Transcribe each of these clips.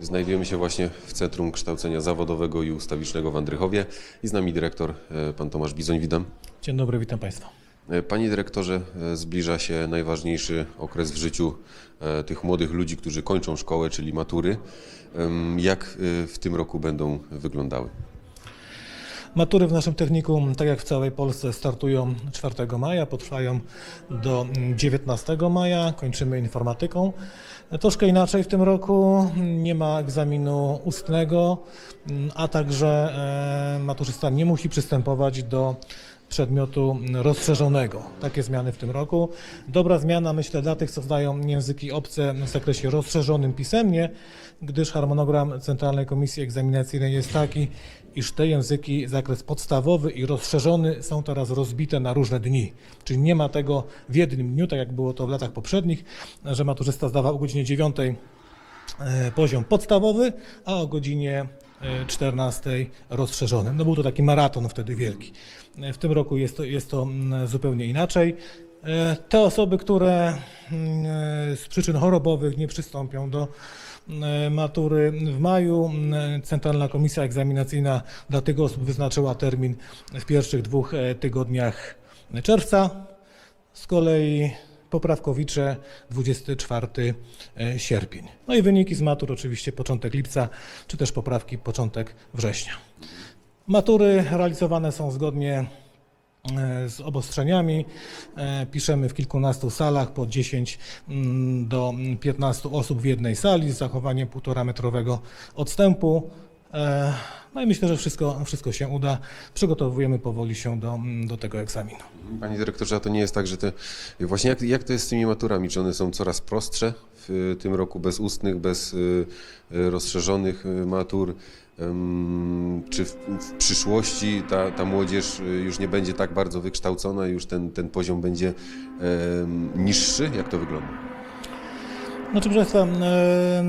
Znajdujemy się właśnie w Centrum Kształcenia Zawodowego i Ustawicznego w Andrychowie i z nami dyrektor e, pan Tomasz Bizoń. Witam. Dzień dobry, witam Państwa. E, Panie dyrektorze, e, zbliża się najważniejszy okres w życiu tych młodych ludzi, którzy kończą szkołę, czyli matury. Jak w tym roku będą wyglądały? Matury w naszym technikum, tak jak w całej Polsce, startują 4 maja, potrwają do 19 maja, kończymy informatyką. Troszkę inaczej w tym roku, nie ma egzaminu ustnego, a także e, maturzysta nie musi przystępować do przedmiotu rozszerzonego. Takie zmiany w tym roku. Dobra zmiana, myślę, dla tych, co znają języki obce w zakresie rozszerzonym pisemnie, gdyż harmonogram Centralnej Komisji Egzaminacyjnej jest taki, iż te języki, zakres podstawowy i rozszerzony są teraz rozbite na różne dni. Czyli nie ma tego w jednym dniu, tak jak było to w latach poprzednich, że maturzysta zdawał o godzinie 9 e, poziom podstawowy, a o godzinie 14 rozszerzony. No był to taki maraton wtedy wielki. E, W tym roku jest to, jest to mm, zupełnie inaczej. E, Te osoby, które mm, e, z przyczyn chorobowych nie przystąpią do mm, matury w maju, mm, Centralna Komisja Egzaminacyjna dla tych osób wyznaczyła termin w pierwszych dwóch e, tygodniach czerwca. Z kolei poprawkowicze 24 sierpień. No i wyniki z matur oczywiście początek lipca, czy też poprawki początek września. Matury realizowane są zgodnie e, z obostrzeniami. E, Piszemy w kilkunastu salach, po 10 mm, do 15 osób w jednej sali z zachowaniem półtora metrowego odstępu. E, No i myślę, że wszystko, wszystko się uda. Przygotowujemy powoli się do, do tego egzaminu. Panie dyrektorze, a to nie jest tak, że te... Właśnie jak, jak to jest z tymi maturami? Czy one są coraz prostsze w tym roku, bez ustnych, bez y, rozszerzonych matur? Czy w, w przyszłości ta, ta młodzież już nie będzie tak bardzo wykształcona, już ten, ten poziom będzie niższy? Jak to wygląda? Znaczy, proszę Państwa,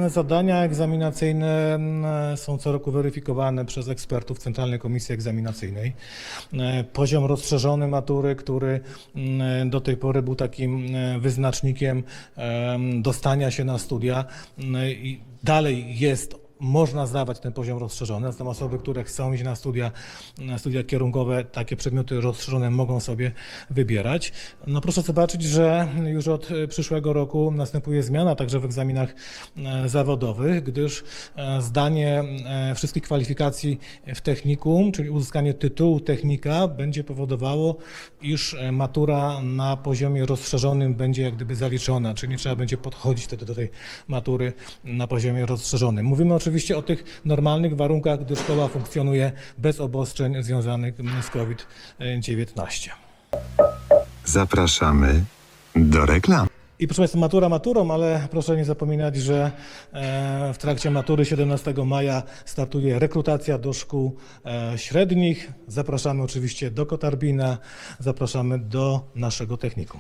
e, zadania egzaminacyjne e, są co roku weryfikowane przez ekspertów Centralnej Komisji Egzaminacyjnej. E, Poziom rozszerzony matury, który m, do tej pory był takim wyznacznikiem dostania się na studia dalej jest można zdawać ten poziom rozszerzony. Natomiast osoby, które chcą iść na studia, na studia kierunkowe, takie przedmioty rozszerzone mogą sobie wybierać. No proszę zobaczyć, że już od przyszłego roku następuje zmiana także w egzaminach e, zawodowych, gdyż e, zdanie e, wszystkich kwalifikacji w technikum, czyli uzyskanie tytułu technika będzie powodowało, iż matura na poziomie rozszerzonym będzie jak gdyby zaliczona, czyli nie trzeba będzie podchodzić do tej matury na poziomie rozszerzonym. Mówimy oczywiście o tych normalnych warunkach, gdy szkoła funkcjonuje bez obostrzeń związanych z COVID-19. Zapraszamy do reklam. I proszę Państwa, matura maturą, ale proszę nie zapominać, że e, w trakcie matury 17 maja startuje rekrutacja do szkół e, średnich. Zapraszamy oczywiście do Kotarbina, zapraszamy do naszego technikum.